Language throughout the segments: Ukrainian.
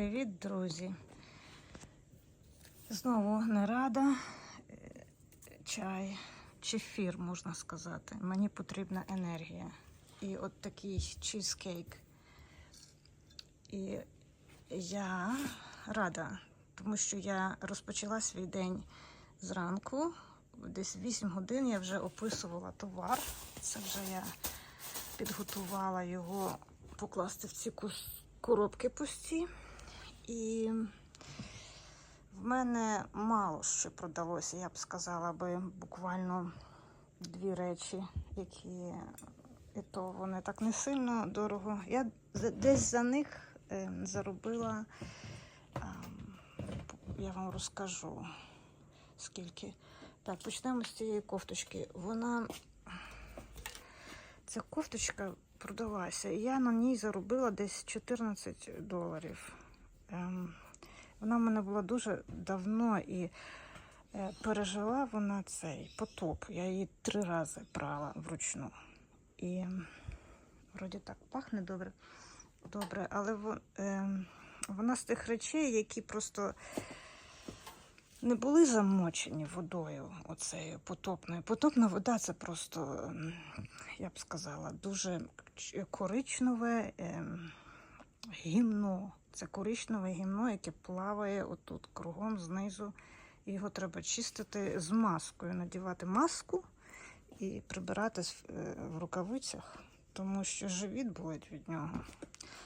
Привіт, друзі. Знову не рада. Е, Чай, чефір, можна сказати. Мені потрібна енергія. І от такий чізкейк. І я рада, тому що я розпочала свій день зранку. Десь 8 годин я вже описувала товар. Це вже я підготувала його покласти в ці коробки пусті. І в мене мало що продалося, я б сказала би буквально дві речі, які і то вони так не сильно дорого. Я десь за них е, заробила, ем, я вам розкажу скільки. Так, почнемо з цієї кофточки. Вона ця кофточка продалася, і я на ній заробила десь 14 доларів. Ем, вона в мене була дуже давно і е, пережила вона цей потоп. Я її три рази прала вручну. І вроді так пахне добре. Добре, але ем, вона з тих речей, які просто не були замочені водою, оцею потопною. Потопна вода це просто, ем, я б сказала, дуже коричневе гімно. Це коричневе гімно, яке плаває отут кругом знизу. Його треба чистити з маскою, надівати маску і прибирати е, в рукавицях, тому що живіт болить від нього.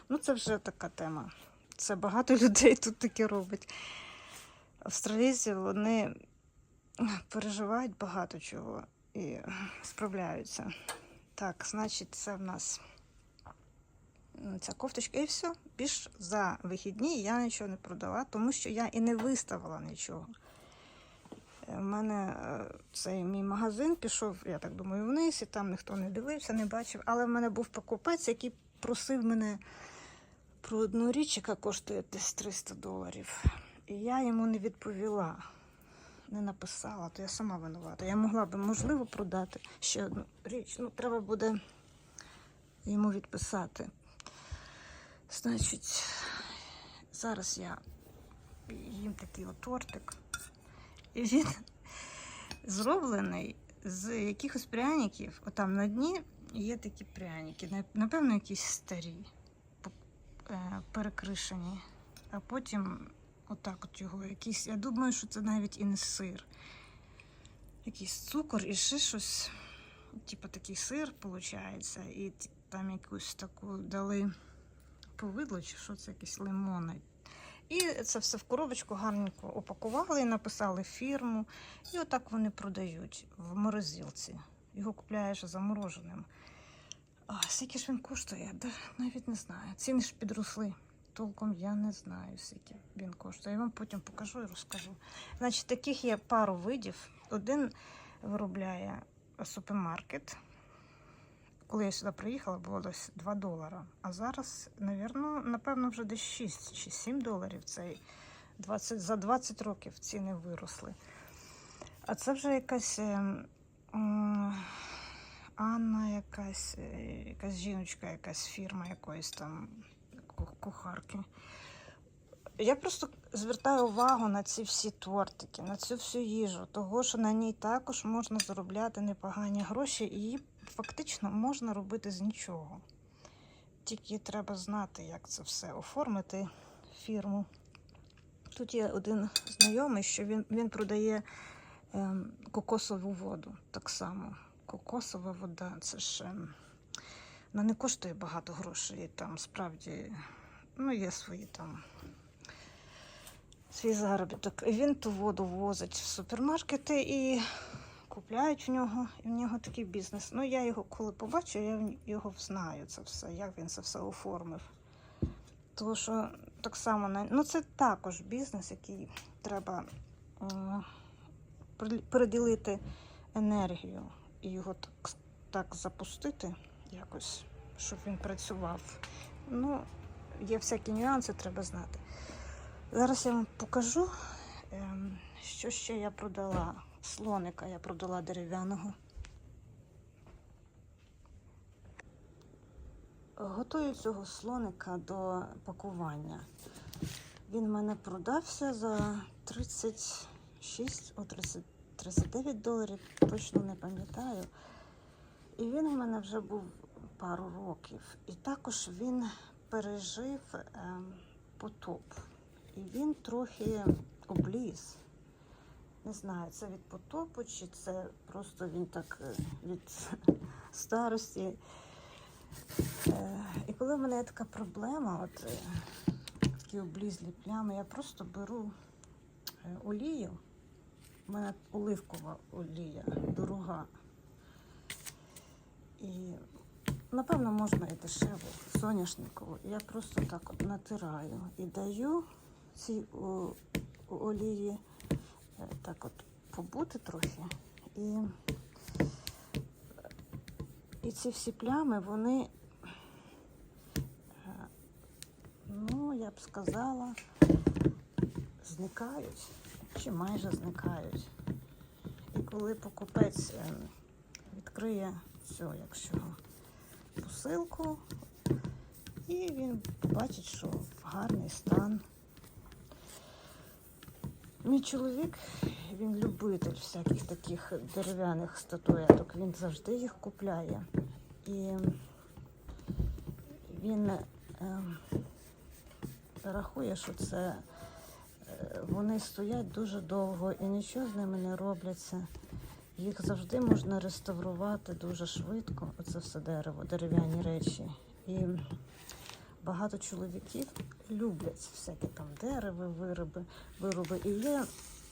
Ну, це вже така тема. Це багато людей тут таке робить. Австралійці вони переживають багато чого і справляються. Так, значить, це в нас ця кофточка і все. Більш за вихідні я нічого не продала, тому що я і не виставила нічого. У мене е, цей мій магазин пішов, я так думаю, вниз, і там ніхто не дивився, не бачив. Але в мене був покупець, який просив мене про одну річ, яка коштує десь 300 доларів. І я йому не відповіла, не написала, то я сама винувата. Я могла би, можливо, продати ще одну річ. Ну, треба буде йому відписати. Значить, зараз я їм такий от тортик. І він зроблений з якихось пряників. Отам на дні є такі пряники. Напевно, якісь старі, е, перекришені. А потім отак от його якийсь. Я думаю, що це навіть і не сир. Якийсь цукор і ще щось. Типу такий сир, виходить. І там якусь таку дали повидло, чи що це якісь лимони. І це все в коробочку гарненько упакували і написали фірму. І отак вони продають в морозилці. Його купляєш замороженим. А скільки ж він коштує? Да, навіть не знаю. Ціни ж підросли. Толком я не знаю, скільки він коштує. Я вам потім покажу і розкажу. Значить, таких є пару видів. Один виробляє супермаркет. Коли я сюди приїхала, було десь 2 долара. А зараз, навірно, напевно, вже десь 6 чи 7 доларів. Цей 20, за 20 років ціни виросли. А це вже якась ем, Анна, якась, е, якась жіночка, якась фірма якоїсь там кухарки. Я просто звертаю увагу на ці всі тортики, на цю всю їжу, того, що на ній також можна заробляти непогані гроші, і фактично можна робити з нічого. Тільки треба знати, як це все оформити фірму. Тут є один знайомий, що він, він продає ем, кокосову воду. Так само. Кокосова вода, це ж ем, вона не коштує багато грошей. Там справді ну, є свої там свій заробіток. Він ту воду возить в супермаркети і купляють в нього, і в нього такий бізнес. Ну, я його коли побачу, я його знаю це все, як він це все оформив. Тому що так само ну, це також бізнес, який треба е, приділити енергію і його так, так запустити якось, щоб він працював. Ну, є всякі нюанси, треба знати. Зараз я вам покажу, ем, що ще я продала. Слоника я продала дерев'яного. Готую цього слоника до пакування. Він в мене продався за 36, о, 30, 39 доларів, точно не пам'ятаю. І він у мене вже був пару років. І також він пережив ем, потоп. І він трохи обліз. Не знаю, це від потопу, чи це просто він так е, від старості. Е, І коли в мене є така проблема, от е, такі облізлі плями, я просто беру олію. У мене оливкова олія, дорога. І напевно можна і дешеву, соняшникову. Я просто так от натираю і даю цій олії так от побути трохи. І, і ці всі плями, вони, е, ну, я б сказала, зникають чи майже зникають. І коли покупець е, відкриє цю, якщо посилку, і він побачить, що в гарний стан. Мій чоловік, він любитель всяких таких дерев'яних статуеток. Він завжди їх купляє. І він е, рахує, що це е, вони стоять дуже довго і нічого з ними не робляться. Їх завжди можна реставрувати дуже швидко. Оце все дерево, дерев'яні речі. І багато чоловіків люблять всякі там дерева, вироби, вироби. І є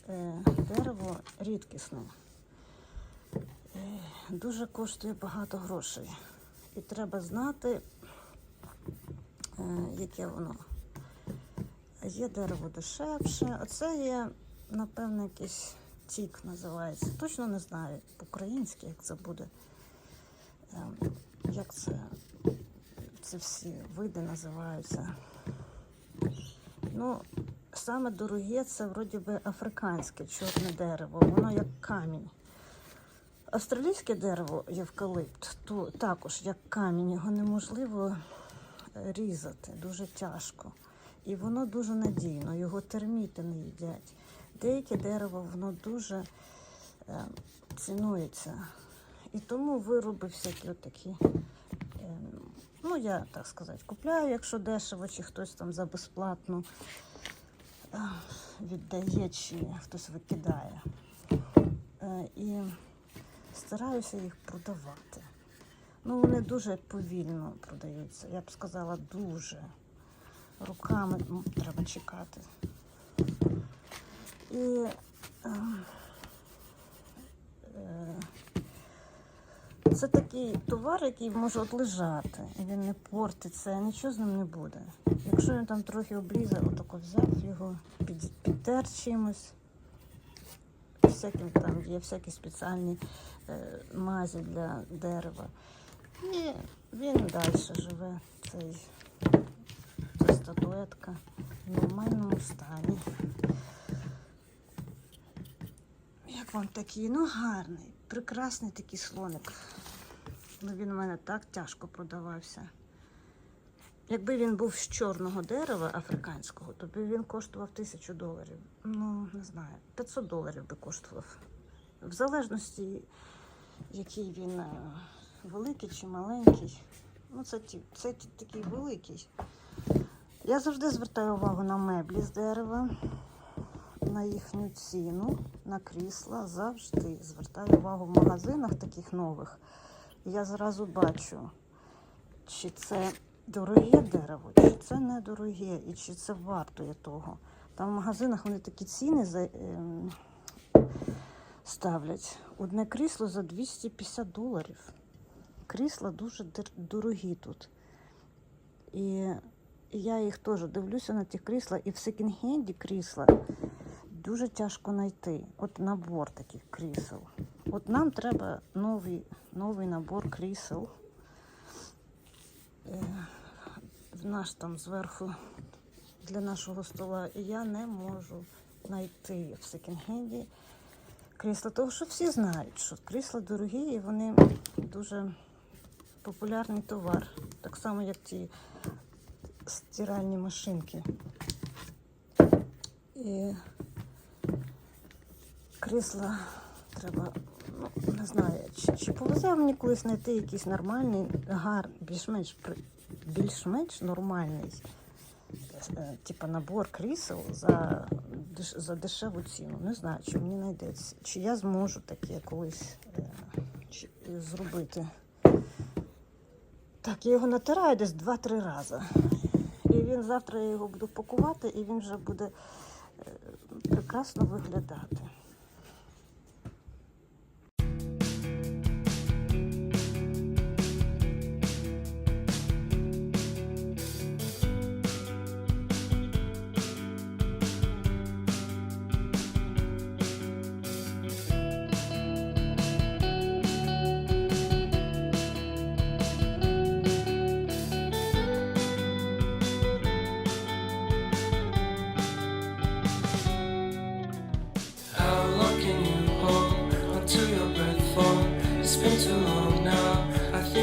е, дерево рідкісне. Е, дуже коштує багато грошей. І треба знати, е, яке воно. Є дерево дешевше, а це є, напевно, якийсь тік називається. Точно не знаю по-українськи, як це буде. Ем, Як це, це всі види називаються. Ну, саме дороге це вроді би африканське чорне дерево, воно як камінь. Австралійське дерево євкалипт, то також як камінь, його неможливо е, різати, дуже тяжко. І воно дуже надійно, його терміти не їдять. Деяке дерево воно дуже е, цінується. І тому вироби всякі отакі. Ну, я так сказати, купляю, якщо дешево, чи хтось там за безплатно е, віддає, чи хтось викидає. Е, і стараюся їх продавати. Ну, вони дуже повільно продаються. Я б сказала, дуже. Руками треба чекати. І е, е, це такий товар, який може от лежати, і він не портиться, нічого з ним не буде. Якщо він там трохи облізав, отако взяв його, під, підтер чимось. Всяким там є всякі спеціальні е, мазі для дерева. І він далі живе, цей, ця статуетка в нормальному стані. Вам такий? Ну гарний, прекрасний такий слоник. Ну він у мене так тяжко продавався. Якби він був з чорного дерева африканського, то б він коштував тисячу доларів. Ну, не знаю, 500 доларів би коштував. В залежності, який він е, великий чи маленький. Ну, це, це такий великий. Я завжди звертаю увагу на меблі з дерева, на їхню ціну, на крісла. Завжди звертаю увагу в магазинах таких нових. Я зразу бачу, чи це дороге дерево, чи це недороге, і чи це вартує того. Там в магазинах вони такі ціни ем, ставлять. Одне крісло за 250 доларів. Крісла дуже дорогі тут. І я їх теж дивлюся на ті крісла, і в секонд-хенді крісла дуже тяжко знайти. От набор таких крісел. От нам треба новий, новий набор крісел. Е, наш там зверху для нашого стола. І я не можу знайти в секонд-хенді крісла. Тому що всі знають, що крісла дорогі і вони дуже популярний товар. Так само, як ті стиральні машинки. І крісла треба, ну, не знаю, чи, чи повезе мені колись знайти якийсь нормальний, гарний, більш-менш більш-менш нормальний, типу набор крісел за, за дешеву ціну. Не знаю, чи мені знайдеться, чи я зможу таке колись е, зробити. Так, я його натираю десь 2-3 рази. І він завтра я його буду пакувати, і він вже буде е, прекрасно виглядати.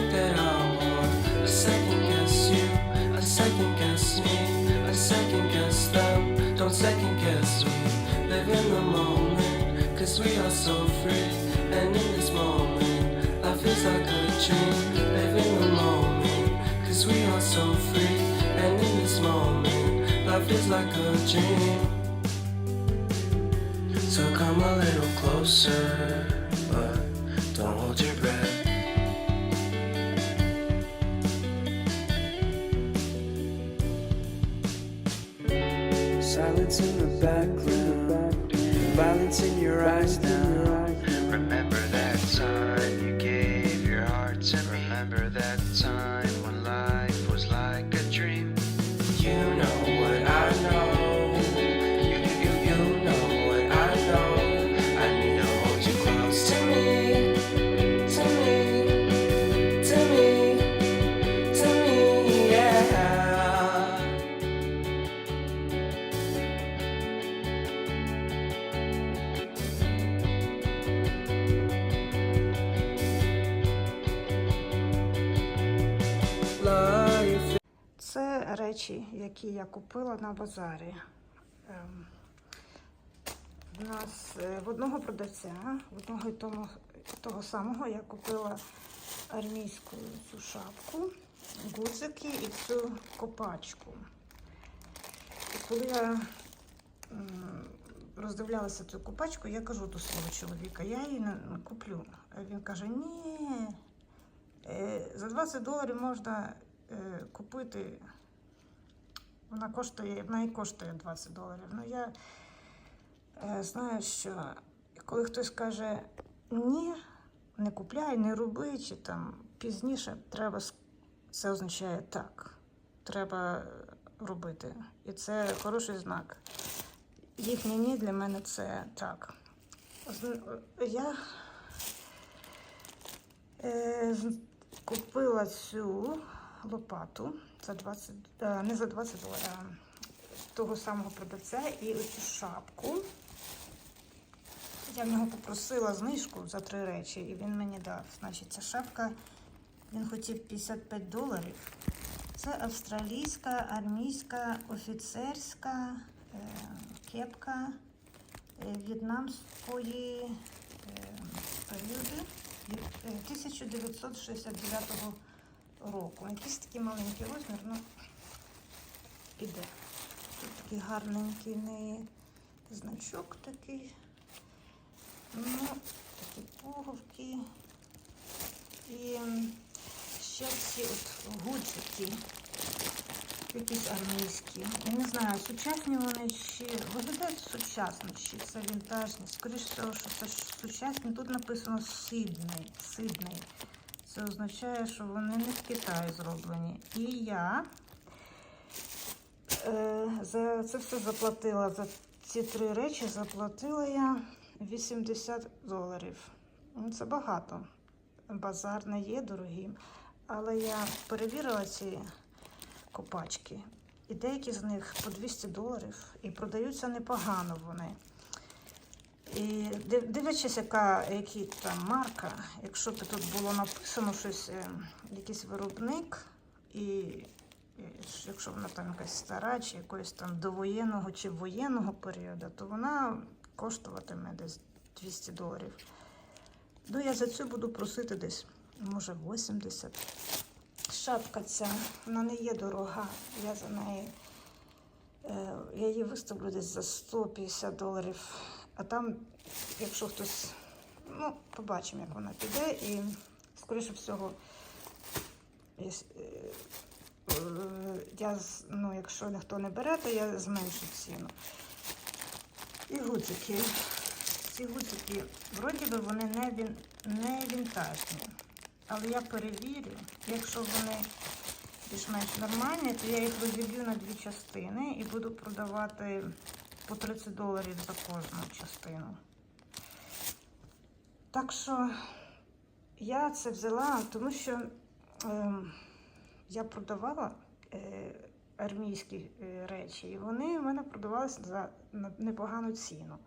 That I second guess you, a second guess me, a second guess them. Don't second guess me. Live in the moment, cause we are so free. And in this moment, life is like a dream. Live in the moment, cause we are so free. And in this moment, life is like a dream. Silence in the background, violence in your eyes речі, які я купила на базарі. Ем, В нас е, в одного продавця, в одного і того, того самого я купила армійську цю шапку, гудзики і цю копачку. І коли я роздивлялася цю копачку, я кажу до свого чоловіка, я її куплю. Він каже, ні, е, за 20 доларів можна е, купити. Вона коштує, вона і коштує 20 доларів. Ну я е, знаю, що коли хтось каже ні, не купляй, не роби, чи там пізніше треба, це означає так. Треба робити. І це хороший знак. Їхнє ні для мене це так. Я е, купила цю лопату за 20, е, не за 20 доларів, того самого продавця і оцю шапку. Я в нього попросила знижку за три речі, і він мені дав. Значить, ця шапка він хотів 55 доларів. Це австралійська армійська офіцерська е, кепка е, в'єтнамської е, е, 1969 року. Якийсь такий маленький розмір, ну піде. Тут такий гарненький неї значок такий. Ну, такі пуговки. І ще ці от гудзики. Якісь армійські. Я не знаю, сучасні вони чи виглядають сучасно, чи це вінтажні. Скоріше що це сучасні. Тут написано Сидней. Сидней. Це означає, що вони не в Китаї зроблені. І я е, за це все заплатила. За ці три речі заплатила я 80 доларів. Ну, Це багато. Базар не є дорогим. Але я перевірила ці копачки. І деякі з них по 200 доларів і продаються непогано вони. І дивлячись, яка які там марка, якщо б тут було написано щось, е, якийсь виробник, і якщо вона там якась стара, чи якоїсь там довоєнного чи воєнного періоду, то вона коштуватиме десь 200 доларів. Ну, я за цю буду просити десь, може, 80. Шапка ця, вона не є дорога. Я за неї. е, Я її виставлю десь за 150 доларів. А там, якщо хтось, ну, побачимо, як вона піде, і, скоріше всього, єс- е, е, я, ну, якщо ніхто не бере, то я зменшу ціну. І гудзики. Ці гудзики, вроді би, вони не, він, не вінтажні. Але я перевірю, якщо вони більш-менш нормальні, то я їх розіб'ю на дві частини і буду продавати по 30 доларів за кожну частину. Так що я це взяла, тому що ем, я продавала е, армійські е, речі, і вони в мене продавалися за непогану ціну.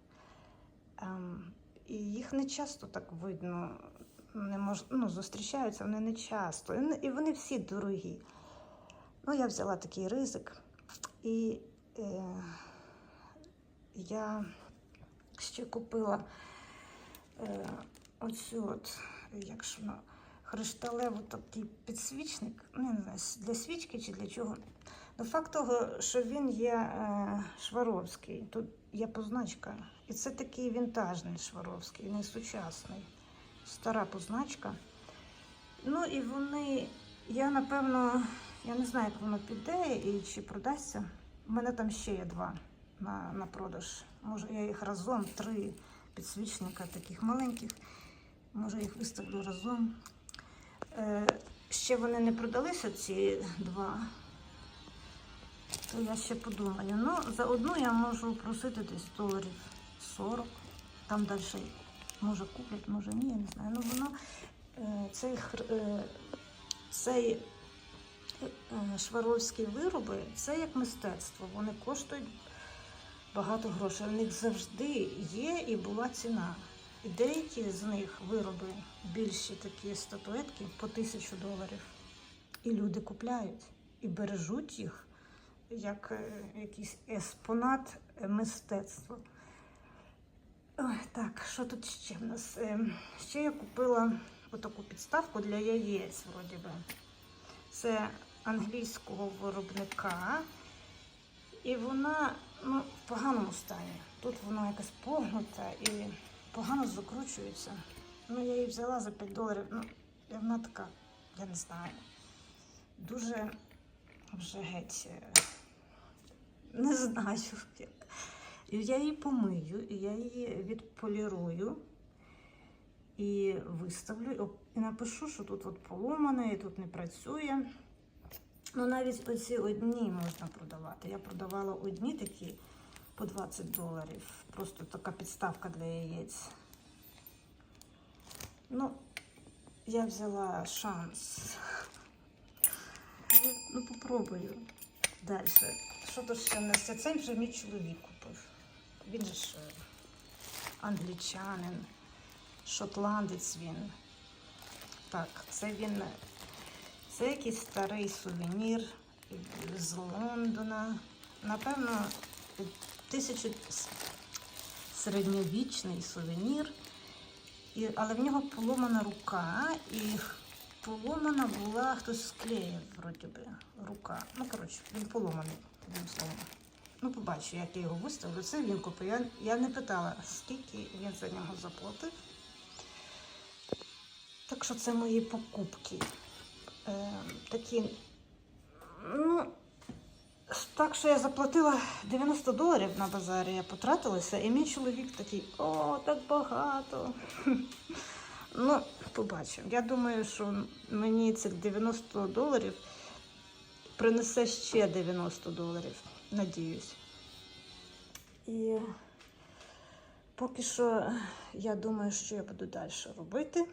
Ем, і їх не часто так видно, не мож... ну, зустрічаються вони не часто. І вони всі дорогі. Ну, я взяла такий ризик. І е, я ще купила е, оцю от, як ж воно, хришталевий такий підсвічник. Ну, не знаю, для свічки чи для чого. Ну, факт того, що він є е, шваровський. Тут є позначка. І це такий вінтажний шваровський, не сучасний. Стара позначка. Ну і вони, я напевно, я не знаю, як воно піде і чи продасться. У мене там ще є два на, на продаж. Може, я їх разом, три підсвічника таких маленьких. Може, їх виставлю разом. Е, ще вони не продалися, ці два. То я ще подумаю. Ну, за одну я можу просити десь доларів 40. Там далі може куплять, може ні, я не знаю. Ну воно е, цей, е, цей е, шваровські вироби це як мистецтво. Вони коштують багато грошей. У них завжди є і була ціна. І деякі з них вироби, більші такі статуетки по тисячу доларів. І люди купляють і бережуть їх як е, якийсь еспонат мистецтва. Так, що тут ще в нас? Е, Ще я купила отаку підставку для яєць, вроді би. Це англійського виробника. І вона ну, в поганому стані. Тут вона якась погнута і погано закручується. Ну, я її взяла за 5 доларів. Ну, вона така, я не знаю, дуже вже геть. е, Не знаю. І я її помию, і я її відполірую і виставлю, і напишу, що тут от поломане, і тут не працює. Ну, навіть оці одні можна продавати. Я продавала одні такі по 20 доларів. Просто така підставка для яєць. Ну, я взяла шанс. Ну, попробую. Далі. Що тут ще в нас? Це вже мій чоловік купив. Він же ж е, англічанин, шотландець він. Так, це він. Це якийсь старий сувенір з Лондона. Напевно, тисячу середньовічний сувенір. І, але в нього поломана рука, і поломана була хтось склеїв, вроді би, рука. Ну, коротше, він поломаний, одним словом. Ну, побачу, як я його виставлю. Це він купив. Я, я не питала, скільки він за нього заплатив. Так що це мої покупки. Е, такі. Ну, так що я заплатила 90 доларів на базарі, я потратилася, і мій чоловік такий, о, так багато. Ну, побачимо. Я думаю, що мені цих 90 доларів принесе ще 90 доларів. Надіюсь. І поки що я думаю, що я буду далі робити.